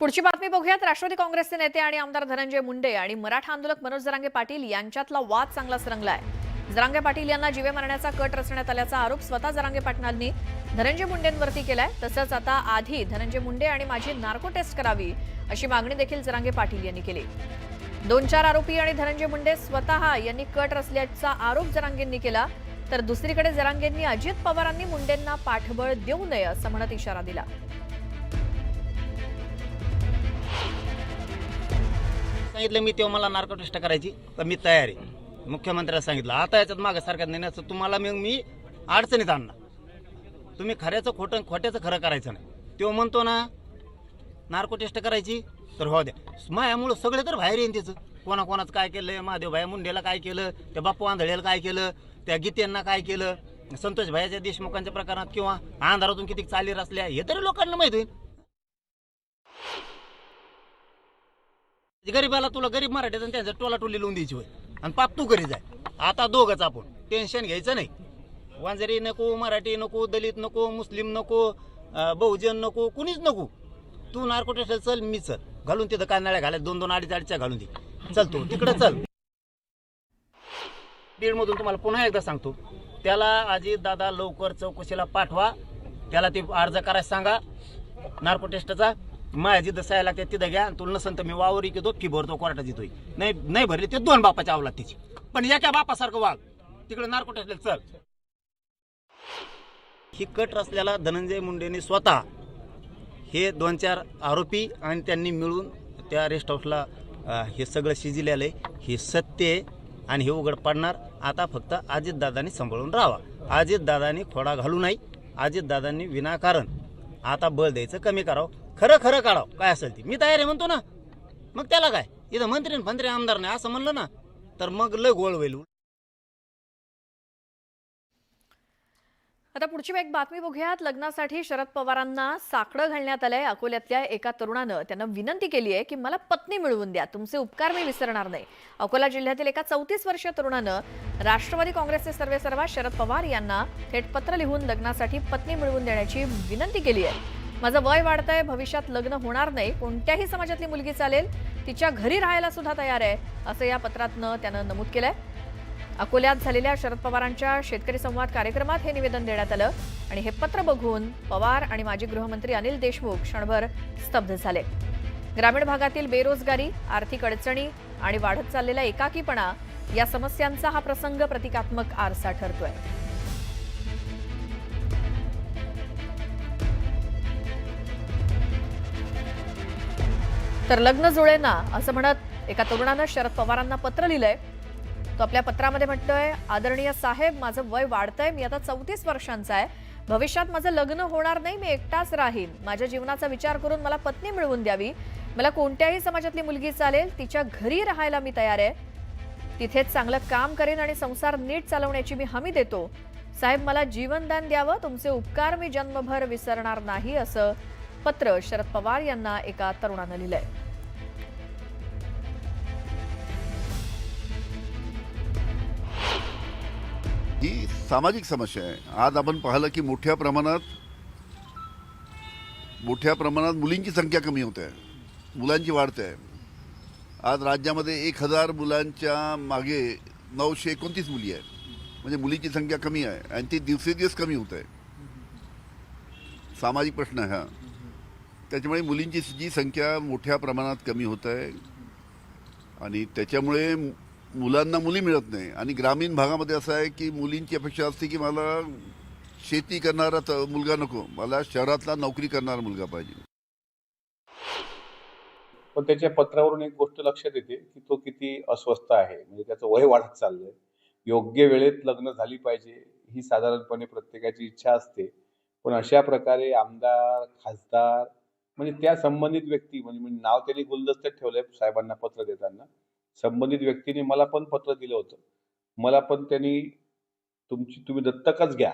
पुढची बातमी बघूयात. राष्ट्रवादी काँग्रेसचे नेते आणि आमदार धनंजय मुंडे आणि मराठा आंदोलक मनोज जरांगे पाटील यांच्यातला वाद चांगलाच रंगलाय जरांगे पाटील यांना जीवे मारण्याचा कट रचण्यात आल्याचा आरोप स्वतः जरांगे पाटलांनी धनंजय मुंडेंवरती केलाय. तसंच आता आधी धनंजय मुंडे आणि माझी नार्को टेस्ट करावी अशी मागणी देखील जरांगे पाटील यांनी केली. दोन चार आरोपी आणि धनंजय मुंडे स्वतः यांनी कट रचल्याचा आरोप जरांगेंनी केला. तर दुसरीकडे जरांगेंनी अजित पवारांनी मुंडेंना पाठबळ देऊ नये असं म्हणत इशारा दिला. सांगितलं मी तेव्हा मला नार्कोटेस्ट करायची तर मी तयार आहे. मुख्यमंत्र्याला सांगितलं आता याच्यात मागं सरकार नेण्याचं तुम्हाला मग मी अडचणीत आणणार. तुम्ही खऱ्याचं खोटं खोट्याचं खरं करायचं नाही. तो म्हणतो ना नार्को टेस्ट करायची तर हो द्या. मायामुळं सगळे तर बाहेर येईन त्याचं कोणाकोणाचं काय केलं महादेव भाई मुंडेला काय केलं त्या बाप्पू आंधळेला काय केलं त्या गीतेंना काय केलं संतोष भाईच्या देशमुखांच्या प्रकरणात किंवा अंधारातून किती चाली रचल्या हे तरी लोकांना माहीत होईल. म्हणजे गरीबाला तुला गरीब मराठीत आणि त्यांचं टोला टोली लावून द्यायची होय. आणि पाप तू घरी जाय. आता दोघंच आपण. टेन्शन घ्यायचं नाही. वांजरी नको मराठी नको दलित नको मुस्लिम नको अं, बहुजन नको कुणीच नको. तू नार्को चल मी चल. घालून तिथं कांदळ्या घालाय दोन दोन अडीच अडीच्या घालून दे. चल तू. तिकडं चल. बीडमधून तुम्हाला पुन्हा एकदा सांगतो. त्याला अजित दादा लवकर चौकशीला पाठवा. त्याला ते अर्ज करायला सांगा. नार्को टेस्टचा माझ्या जिथं सह्या लागतात तिथं घ्या आणि तुला नसन तर मी वावरी की फी भरतो कोर्टात येतोय. नाही नाही भरली ते दोन बापाच्या आवलात तिची. पण एका बापासारखं वाघ तिकडे नारकोट असले चल. ही कट असलेला धनंजय मुंडेंनी स्वतः हे दोन चार आरोपी आणि त्यांनी मिळून त्या रेस्ट हाऊसला हे सगळं शिजिलेलं आहे. हे सत्य आहे आणि हे उघड पाडणार. आता फक्त अजितदादांनी सांभाळून राहावा. अजितदादांनी खोडा घालू नाही. अजितदादांनी विनाकारण आता बळ द्यायचं कमी करावं. खरं खरं काढावं. काय असेल ती. मी तयार आहे म्हणतो ना. मग त्याला काय? इथं मंत्री मंत्री फंत्री आमदार नाही असं म्हणलं ना तर मग लय गोळ होईल. आता पुढची एक बातमी बघूयात. लग्नासाठी शरद पवारांना साकडं घालण्यात आलंय अकोल्यातल्या एका तरुणानं. त्यांना विनंती केली आहे की मला पत्नी मिळवून द्या. तुमचे उपकार मी विसरणार नाही. अकोला जिल्ह्यातील एका चौतीस वर्षीय तरुणानं राष्ट्रवादी काँग्रेसचे सर्वेसर्वा शरद पवार यांना थेट पत्र लिहून लग्नासाठी पत्नी मिळवून देण्याची विनंती केली आहे. माझं वय वाढतंय भविष्यात लग्न होणार नाही कोणत्याही समाजातली मुलगी चालेल तिच्या घरी राहायला सुद्धा तयार आहे असं या पत्रातनं त्यानं नमूद केलंय. अकोल्यात झालेल्या शरद पवारांच्या शेतकरी संवाद कार्यक्रमात हे निवेदन देण्यात आलं आणि हे पत्र बघून पवार आणि माजी गृहमंत्री अनिल देशमुख क्षणभर स्तब्ध झाले. ग्रामीण भागातील बेरोजगारी आर्थिक अडचणी आणि वाढत चाललेला एकाकीपणा या समस्यांचा हा प्रसंग प्रतिकात्मक आरसा ठरतोय. तर लग्न जुळे ना असं म्हणत एका तरुणानं शरद पवारांना पत्र लिहिलंय. तो आपल्या पत्रामध्ये म्हणतोय आदरणीय साहेब माझं वय वाढतंय मी आता चौतीस वर्षांचा आहे. भविष्यात माझं लग्न होणार नाही मी एकटाच राहीन. माझ्या जीवनाचा विचार करून मला पत्नी मिळवून द्यावी. मला कोणत्याही समाजातली मुलगी चालेल तिच्या घरी राहायला मी तयार आहे. तिथेच चांगलं काम करेन आणि संसार नीट चालवण्याची मी हमी देतो. साहेब मला जीवनदान द्यावं तुमचे उपकार मी जन्मभर विसरणार नाही असं पत्र शरद पवार यांना एका तरुणानं लिहिलंय. ही सामाजिक समस्या आहे. आज आपण पाहिलं की मोठ्या प्रमाणात मोठ्या प्रमाणात मुलींची संख्या कमी होते. आहे मुलांची वाढते. आहे आज राज्यामध्ये एक हजार मुलांच्या मागे नऊशे एकोणतीस मुली आहे म्हणजे मुलीची संख्या कमी आहे आणि ती दिवसेदिवस कमी होत आहे. सामाजिक प्रश्न आहे हा. त्याच्यामुळे मुलींची जी संख्या मोठ्या प्रमाणात कमी होत आहे आणि त्याच्यामुळे मुलांना मुली मिळत नाही. आणि ग्रामीण भागामध्ये असं आहे की मुलींची अपेक्षा असते की मला शेती करणारा मुलगा नको मला शहरातला नोकरी करणारा मुलगा पाहिजे. पण त्याच्या पत्रावरून एक गोष्ट लक्षात येते की तो किती अस्वस्थ आहे. म्हणजे त्याचं वय वाढत चाललंय. योग्य वेळेत लग्न झाली पाहिजे ही साधारणपणे प्रत्येकाची इच्छा असते. पण अशा प्रकारे आमदार खासदार म्हणजे त्या संबंधित व्यक्ती म्हणजे म्हणजे नाव त्यांनी गुलदस्त्यात ठेवलंय साहेबांना पत्र देताना. संबंधित व्यक्तीने मला पण पत्र दिलं होतं. मला पण त्यांनी तुमची तुम्ही दत्तकच घ्या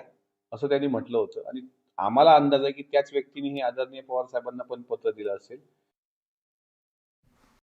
असं त्यांनी म्हटलं होतं. आणि आम्हाला अंदाज आहे की त्याच व्यक्तीने हे आदरणीय पवार साहेबांना पण पत्र दिलं असेल.